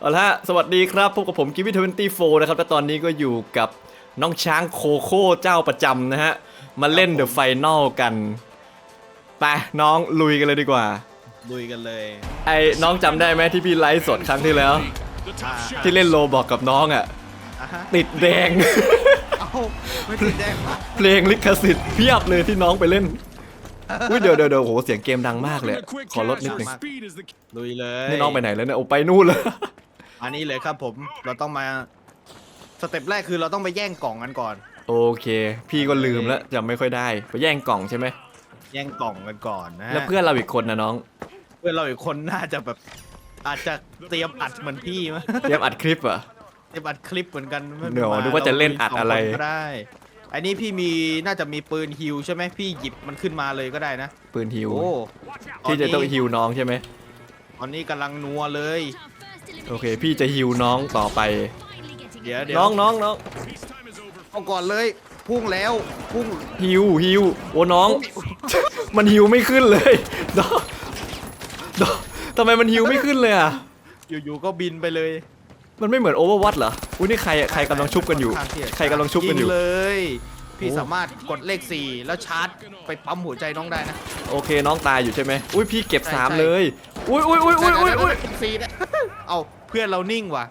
เอาละฮะสวัสดีครับพบกับผมกิวิทเวนตี้โฟนะครับและตอนนี้ก็อยู่กับน้องช้างโคโค่เจ้าประจำนะฮะ มาเล่นเดอะไฟนอลกันไปน้องลุยกันเลยดีกว่า ลุยกันเลยไอ้น้องจำได้ไหมที่พี่ไลฟ์สดครั้งที่แล้ว อ่าที่เล่นโลบอกกับน้องอะ อะฮะติดแดง เอ้าไม่ติดแดงเหรอเพลงลิขสิทธิ์เพียบเลยที่น้องไปเล่นอุ้ยเดี๋ยวเดี๋ยวเดี๋ยวโหเสียงเกมดังมากเลย ขอลดนิดนึงลุยเลยนี่น้องไปไหนแล้วเนี่ยโอ้ไปนู่นเลย อันนี้เลยครับผมเราต้องมาสเต็ปแรกคือเราต้องไปแย่งกล่องกันก่อน โอเค พี่ก็ลืมแล้วจำไม่ค่อยได้ไปแย่งกล่องใช่ไหมแย่งกล่องกันก่อนนะฮะแล้วเพื่อนเราอีกคนนะน้อง เพื่อนเราอีกคนน่าจะแบบ อาจจะเตรียมอัดเหมือนพี่มั้ยเตรียมอัดคลิปเหรอะ เตรียมอัดคลิปเหมือนกันไม่เดี๋ยวมนึกว่าจะเล่นอัดอะไร เามีสงคนก็ได้อันนี้พี่มีน่าจะมีปืนฮิวใช่ไหมพี่หยิบมันขึ้นมาเลยก็ได้นะปืนฮิวโอ้ที่จะต้องฮิวน้องใช่ไหมตอนนี้กำลังนัวเลย โอเค พี่จะฮิวน้องต่อไป เดี๋ยวเดี๋ยวน้องน้องน้องเอาก่อนเลย พุ่งแล้ว พุ่ง ฮิวฮิวโอ้น้อง มันฮิวไม่ขึ้นเลยน้องน้องทำไมมันฮิวไม่ขึ้นเลยอะ อยู่ๆก็บินไปเลยมันไม่เหมือนโอเวอร์วัตเหรอ อุ้ยนี่ใครอะใครกำลังชุบกันอยู่ข้างที่ใครกำลังชุบกันอยู่งเลย พี่โอ้สามารถกดเลข 4 แล้วชาร์จไปปั๊มหัวใจน้องได้นะ โอเคน้องตายอยู่ใช่ไหมอุ้ยพี่เก็บใช่สามใช่เลย อุ้ยอุ้ยอุ้ยอุ้ยอุ้ยอุ้ยสี่นะ เอาเพื่อนเรานิ่งว่ะ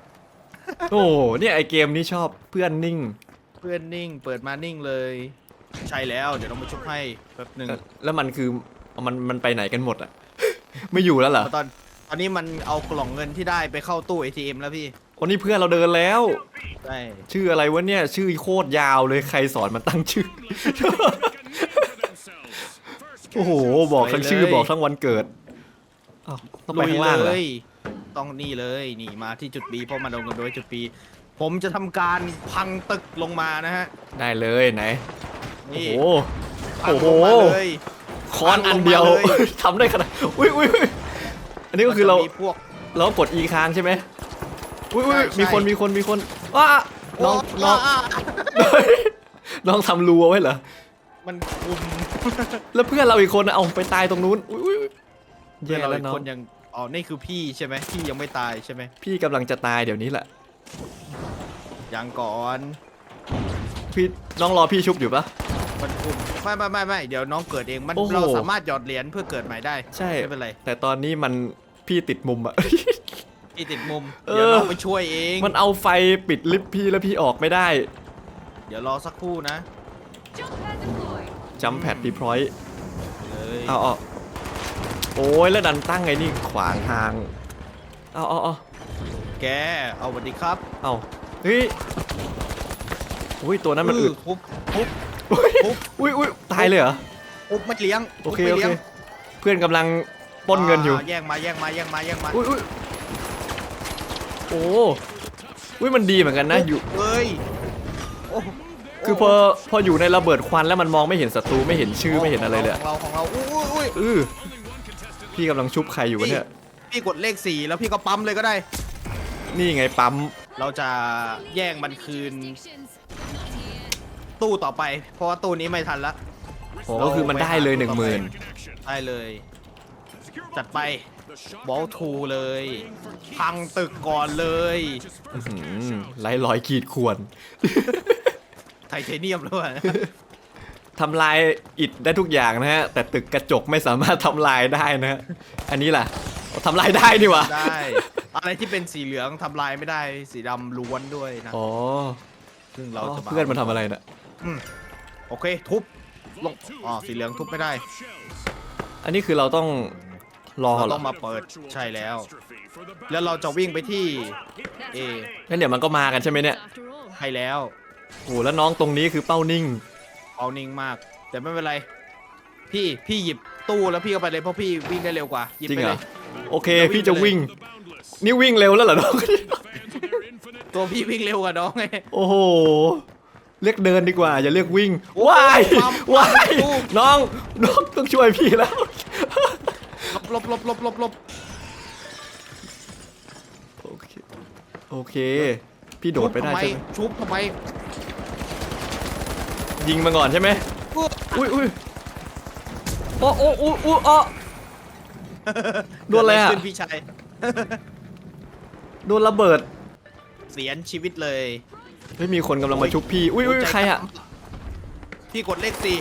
โอ้โหเนี่ยไอเกมนี้ชอบเพื่อนนิ่ง เพื่อนนิ่ง เปิดมานิ่งเลย ใช่แล้ว เดี๋ยวเรามาชุบให้แป๊บหนึ่งแล้วมันคือมันมันไปไหนกันหมดอะไม่อยู่แล้วเหรอตอนตอนนี้มันเอากล่องเงินที่ได้ไปเข้าตู้ ATM แล้วพี่วันนี้เพื่อนเราเดินแล้ว ใช่ชื่ออะไรวะเนี่ย ชื่อโคตรยาวเลยใครสอนมันตั้งชื่อ โอ้โห บอกทั้งชื่อบอกทั้งวันเกิดอ้าวต้องไปลุยข้างล่างเหรเลอย ต้องนี่เลยนี่มาที่จุด B เพราะมันลงกันโดยจุด B ผมจะทำการพังตึกลงมานะฮะได้เลยไหน โอ้นี่โห พังโอ้โหลงมาเลยค้อนอันเดียว ลงมาเลย ทำได้ขนาด อุ้ยอุ้ยอุ้ยอันนี้ก็คือเรามันจะมีพวก เรากดอีค้างใช่ไหมอุ้ยอุ้ยใช่ใช่ มีคนมีคนมีคนว้าน้องน้องาน้องทำรูเอาไว้เหรอ มันคุมแล้วเพื่อนเราอีกคนน่ะเอาไปตายตรงนู้น อุ้ยอุ้ยอุ้ยเพื่อแย่นเราแล้อีวกน้อคงนยัง อ๋อ นี่คือพี่ใช่ไหมพี่ยังไม่ตายใช่ไหมพี่กำลังจะตายเดี๋ยวนี้แหละ ยังก่อน พี่น้องรอพี่ชุบอยู่ปะ มันคุมไม่ไม่ไม่ไม่เดี๋ยวน้องเกิดเองมันโอ้โห เราสามารถหยอดเหรียญเพื่อเกิดใหม่ได้ใช่ไม่เป็นไรแต่ตอนนี้มันพี่ติดมุมอะ พี่ติดมุมเออ เดี๋ยวน้องไปช่วยเองมันเอาไฟปิดลิฟต์พี่แล้วพี่ออกไม่ได้เดี๋ยวรอสักครู่นะจัมแพดดีพรอยเลยเอาเอา โอ้ยแล้วดันตั้งไอ้นี่ขวางทาง เอาเอาเอาแก เอาสวัสดีครับเอาเฮ้ยอุ้ยตัวนั้นมันอึดทุบทุบอุ้ยทุบอุ้ยอุ้ยตายเลยเหรอทุบไม่เลี้ยงโอเคทุบโอไม่เคลี้ยงเพื่อนกำลังปล้นเงินอยู่าแย่งมาแย่งมาแย่งมาแย่งมาอุ้ยอุ้ยโอ้อุ้ยมันดีเหมือนกันนะอยู่เฮ้ยโอ้คือพอพออยู่ในระเบิดควันแล้วมันมองไม่เห็นศัตรูไม่เห็นชื่อไม่เห็นอะไรเลยขอะองเราของเราอุ้ยอุ้ยอุ้ยเออ พี่กำลังชุบใครอยู่วะเนี่ย พี่กดเลขสี่แล้วพี่ก็ปั๊มเลยก็ได้ นี่ไงปั๊ม เราจะแย่งมันคืนตู้ต่อไป เพราะว่าตู้นี้ไม่ทันละโอ้ก็คือมันได้เลยหนึ่งหมื่นได้เลย จัดไปบอลทูเลย พังตึกก่อนเลยไร้รอยขีดข่วนไทเทเนียมด้วย ทำลายอิฐได้ทุกอย่างนะฮะ แต่ตึกกระจกไม่สามารถทำลายได้นะฮะอันนี้ล่ะทำลายได้ดีวะได้ อะไรที่เป็นสีเหลืองทำลายไม่ได้สีดำล้วนด้วยนะอ๋อซึ่งเราจะเพื่อนมันทำอะไรน่ะโอเคทุบลงอ๋อสีเหลืองทุบไม่ได้ อันนี้คือเราต้องรอเราเหรต้อองมาเปิดใช่แล้ว แล้วเราจะวิ่งไปที่ A งั้นเดี๋ยวมันก็มากันใช่ไหมเนี่ยให้แล้วโอ้แล้วน้องตรงนี้คือเป้านิ่ง เอานิ่งมาก แต่ไม่เป็นไร พี่พี่หยิบตู้แล้วพี่ก็ไปเลยเพราะพี่วิ่งได้เร็วกว่าหยิบจริงไปเหรเลอย โอเค พี่จะวิ่ง นี่วิ่งเร็วแล้วเหรอน้อง ตัวพี่วิ่งเร็วกว่าน้องไง โอ้โห เรียกเดินดีกว่า อย่าเรียกวิ่งว้ายปั๊มว้ายตู้น้อง น้องต้องช่วยพี่แล้วลบลบลบลบลบลบโอเค โอเค พี่โดดไปได้ทำใช่ไหมชุบทำไม ยิงมาก่อนใช่ไหมอุ๊ยอุ้ยอุ้ยโอ้โอ้โอ้โอ้อ๋อโดนอะไรอะ เกิขึ้พี่ชาย โดนระเบิดเสียนชีวิตเลย ไม่มีคนกำลังมาชุบพี่อุ้ยอุ้ยหัวใจใครอะพี่กดเลขสี่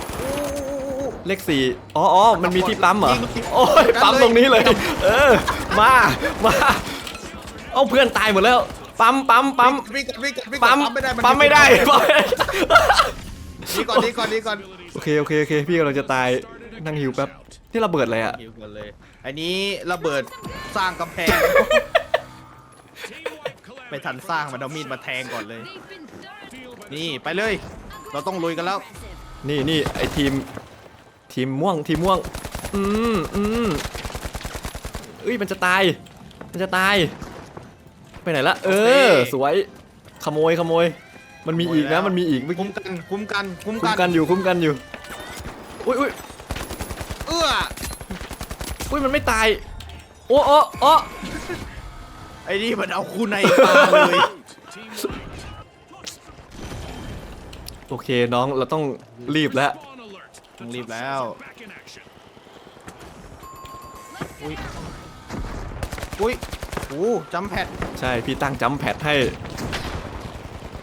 เลขสี่อ๋ออ๋อมันมีที่ปั๊มเหรอยิงยิงโอ้ยกันเลยปั๊มตรงนี้เลย เออมามาเอาเพื่อนตายหมดแล้วปั๊มปั๊มปั๊ม วิ่งก่อนวิ่งก่อนวิ่งก่อนปั๊มไม่ได้นปั๊มไม่ได้ปั๊มไม่ได้ นี่ก่อนนี่ก่อนนี่ก่อนโอเคโอเคโอเคพี่กำลังจะตายนั่งหิวแป๊บนี่ระเบิดอะไรอะหิวก่อนเลย อันนี้ระเบิดสร้างกำแพง ไม่ทันสร้างมันเอามีดมาแทงก่อนเลย นี่ไปเลย เราต้องลุยกันแล้ว นี่นี่ไอทีม ทีมม่วงทีมม่วง อืมอืมเอ้ยมันจะตาย มันจะตาย ไปไหนละ เออโอเคสวย ขโมยขโมย มันมีอีกนะมันมีอีกเมื่อคุ้กี้มกันคุ้มกันคุ้มคุ้กัมนกันอยู่คุ้มกันอยู่อุ้ยอุ้ยเอื้ออุ้ยมันไม่ตายโอ้โอ้โอ้ไอ้นี่มันเอาคู่ในตาเลยโอเคน้องเราต้องรีบแล้วต้องรีบแล้วอุ้ยอุ้ยโอ้จัมแพดใช่พี่ตั้งจัมป์แพดให้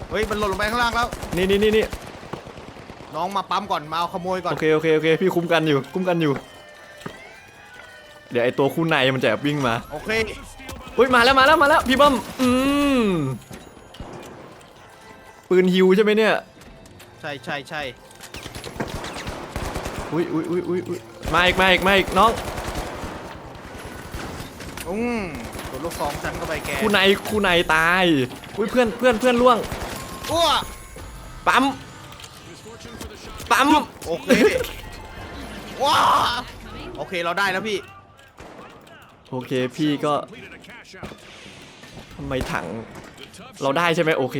เฮ้ยมันหล่นลงไปข้างล่างแล้ว นี่นี่นี่นี่น้องมาปั๊มก่อนมาเอาขโมยก่อน โอเคโอเคโอเคพี่คุ้มกันอยู่ คุ้มกันอยู่ เดี๋ยวไอตัวคู่ในมันจะแอบวิ่งมา โอเคอุ้ยมาแล้วมาแล้วมาแล้วพี่เบิ้มอืมปืนฮิวใช่ไหมเนี่ยใช่ใช่ใช่อุ้ยอุ้ยอุ้ยอุ้ยอุ้ยมาอีกมาอีกมาอีกน้องอืมกดลูกซองฉันเข้าไปแกคู่ในคู่ในตายอุ้ยเพื่อนเพื่อนเพื่อนล่วง อ้วปั๊ม ปั๊ม โอเคว้าโอเคเราได้แล้วพี่ โอเคพี่ก็ทำไมถัง เราได้ใช่ไหมโอเค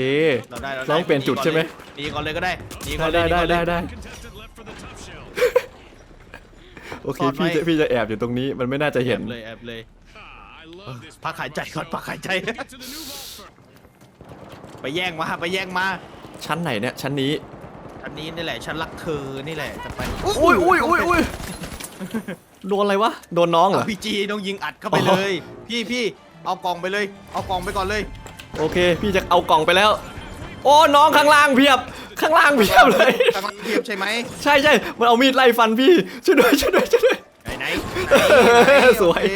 เราได้เราลองเปลี่ยนจุดใช่ไหมหนีก่อนเลยก็ได้หนีก่อนเลได้ยได้หนีได้ก่อนเลยได้โอเคซ่อนไว้พี่จะพี่จะแอบอยู่ตรงนี้มันไม่น่าจะเห็นแอบเลยแอบเลยพักหายใจก่อนพักหายใจ ไปแย่งมาไปแย่งมาชั้นไหนเนี่ยชั้นนี้อันนี้นี่แหละฉันรักเธอนี่แหละจะไปอุ้ยอุ้ยอุ้ยอุ้ยโดนอะไรวะโดนน้องเหรอ พีจีต้องยิงอัดเข้าไปเลย พี่พี่เอากล่องไปเลย เอากล่องไปก่อนเลย โอเค พี่จะเอากล่องไปแล้ว โอ้น้องข้างล่างเพียบ ข้างล่างเพียบเลยกำลังเทียบใช่ไหมใช่ใช่มันเอามีดไล่ฟันพี่ช่วยด้วยช่วยด้วยช่วยด้วยไหนไหนสวยโอเค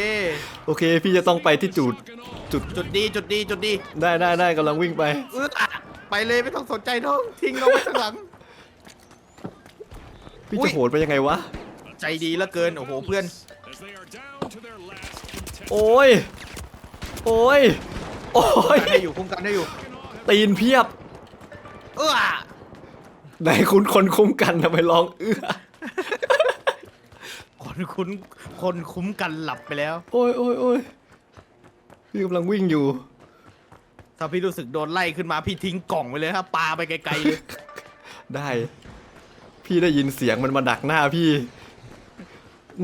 โอเค พี่จะต้องไปที่จุดจุดจุดดีจุดดีจุดดีได้ได้ได้กำลังวิ่งไปเอออะไปเลยไม่ต้องสนใจน้องทิ้งน้องไว้ข้างหลัง พี่อุ๊จะย โหดไปยังไงวะ ใจดีเหลือเกินโอ้โหเพื่อนโอ้ย โอ้ย โอ้ยให้อยู่คุ้มกันให้อยู่ตีนเพียบ เอออะไหนคุณคนคุ้มกันทำไมร้องเอื้อ คนคุ้นคนคุ้มกันหลับไปแล้ว โอ้ยโอ้ยโอ้ยพี่กำลังวิ่งอยู่ ถ้าพี่รู้สึกโดนไล่ขึ้นมาพี่ทิ้งกล่องไปเลยครับปาไปไกลๆเลยได้ พี่ได้ยินเสียงมันมาดักหน้าพี่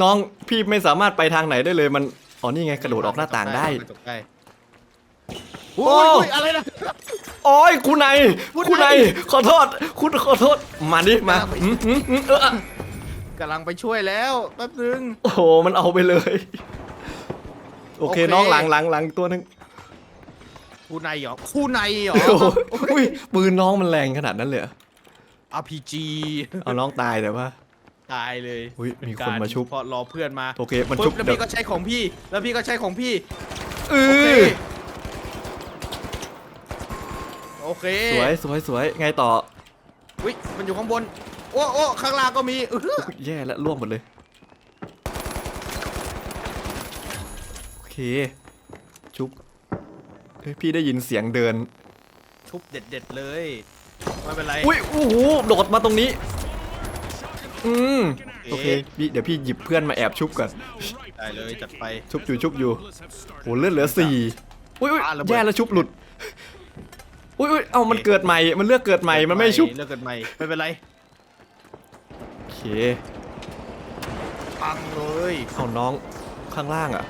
น้องพี่ไม่สามารถไปทางไหนได้เลยมันอ๋อนี่ไงกระโดดออกหน้าต่างได้ กระโดดได้โอ้โอ้ยอะไรนะ โอ้ยคุณนายคุณคุณนายนายขอโทษ คุณขอโทษ มาดิมาอืมอืมอืมเออ กำลังไปช่วยแล้วแป๊บนึง โอ้โห มันเอาไปเลย โอเค โอเค น้องหลังหลังหลังตัวหนึงคู่ในเหรอคู่ในเหรอ โอ้โหอุ้ยปืนน้องมันแรงขนาดนั้นเลยเหรอ RPG เอาน้องตายแต่ว่า ตายเลยอุ๊ยเป็มีกคนมาชุบเพราะรอเพื่อนมาโอเคมันปุ๊ชุบบแล้วเดี๋ยว พี่ก็ใช้ของพี่ แล้วพี่ก็ใช้ของพี่เอโอเคอโอเคสวยสวยสวยไงต่อ อุ้ยมันอยู่ข้างบน โอ้โอ้ข้างล่างก็มีเอออุ๊ยแย่แล้วล่วงหมดเลย โอเค ชุบเฮ้ยพี่ได้ยินเสียงเดินชุบเด็ดๆเลยไม่เป็นไรอุ้ยโอ้โหโดดมาตรงนี้ อืม โอโอเคเคพี่เดี๋ยวพี่หยิบเพื่อนมาแอบชุบก่อน ได้เลยจัดไป ชุบอยู่ชุบอยู่โหเลือดเหลือสี่อุ้ยอุ้ยอะระเบิด แย่แล้วชุบหลุด อุ้ยอุ้ยเอามันเกิดใหม่ มันเลือกเกิดใหม่ มันไม่ชุบ เลิกกันใหม่ไม่เป็นไรโอเค ปังเลยเอาน้องข้างล่างอะ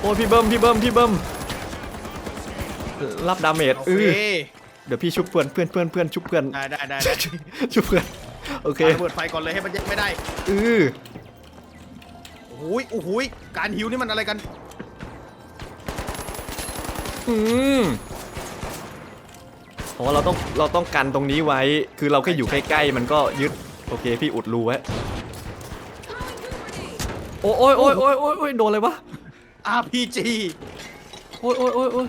โอ้ยพี่เบิ้มพี่เบิ้มพี่เบิ้มรับดาเมจโอเอเคอเดี๋ยวพี่ชุบเพื่อนเพื่อนเพื่อนเพื่อนชุบเพื่อน ได้ได้ได้ได้ชุบเพื่อนโอเคปาระเปิดไฟก่อนเลยให้มันยังไม่ได้เออโอ้ยโอ้โหยการหิวนี่มันอะไรกัน อืม อ๋อเราต้องเราต้องกันตรงนี้ไว้ คือเราแค่อยู่ใกล้ๆมันก็ยึดโอเคพี่อุดรูไว้โอ้ยโอ้ยโอ้ยโอ้ยโอ้ยโดนเลยวะ RPG โอ้ยโอ้ยโอ้ยโอ้ย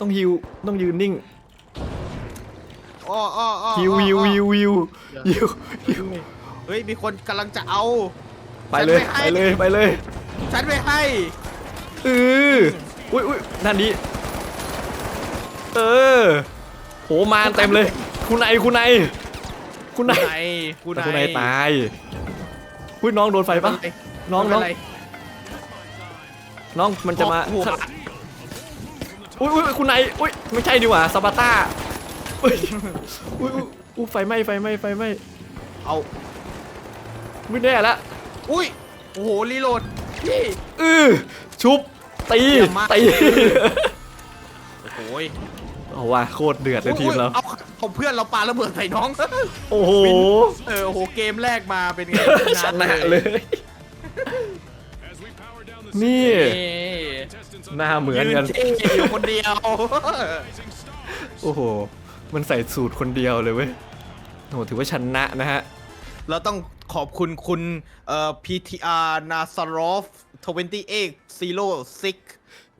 ต้องฮิวต้องยืนนิ่งอ้ออ้ออ้อฮิวฮิวฮิวฮิวฮิวฮิวเฮ้ยมีคนกำลังจะเอา ไปเลยฉันไม่ให้ไปเลยไปเลยฉันไม่ให้เอออุ้ยอุ้ยด้านนี้ เออ โหมาเต็มเลย คุณนายคุณนายคุณนายไหนกูไหนแต่คุณนายตายอุ้ยน้องโดนไฟปะน้องน้องไม่เป็ไรน้องมันจะมาโอ้โหอุ้ยอุ้ยคุณนายอุ้ยไม่ใช่ดีกว่าซาบาต้าอุ้ยอุ้ยอุ้ยอุ้ยไฟไหม้ไฟไหม้ไฟไหม้เอาไม่แน่ละอุ้ยโอ้โหรีโหลดพี่เออชุบตีเยี่ยมมากตีโอ้โห เอาว่ะโคตรเดือดเลยทีมเราเอาของเพื่อนเราปาระเบิดใส่น้อง โอ้โหเออโอ้โหเกมแรกมาเป็นไงชนะเลย นี่นี่หน้าเหมือนยืกันนเท่อยู่คนเดียว โอ้โห มันใส่สูตรคนเดียวเลยเว้ยโอ้โหถือว่าชนะนะฮะ เราต้องขอบคุณคุณเอ่อ PTR Nazarov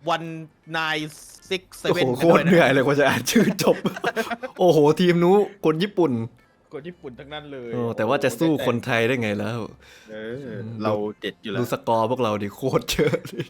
2806โอ้โห196โคตรเหนื่อยเลยกว่าจะอ่านชื่อจบ โอ้โห ทีมนู้นคนญี่ปุ่นคนญี่ปุ่นทั้งนั้นเลยโอ้แต่ว่าจะสู้คนไทยได้ไงแล้ว เออเราเด็ดอยู่แล้ว ดูสกอร์พวกเราดิโคตรเยอะเลย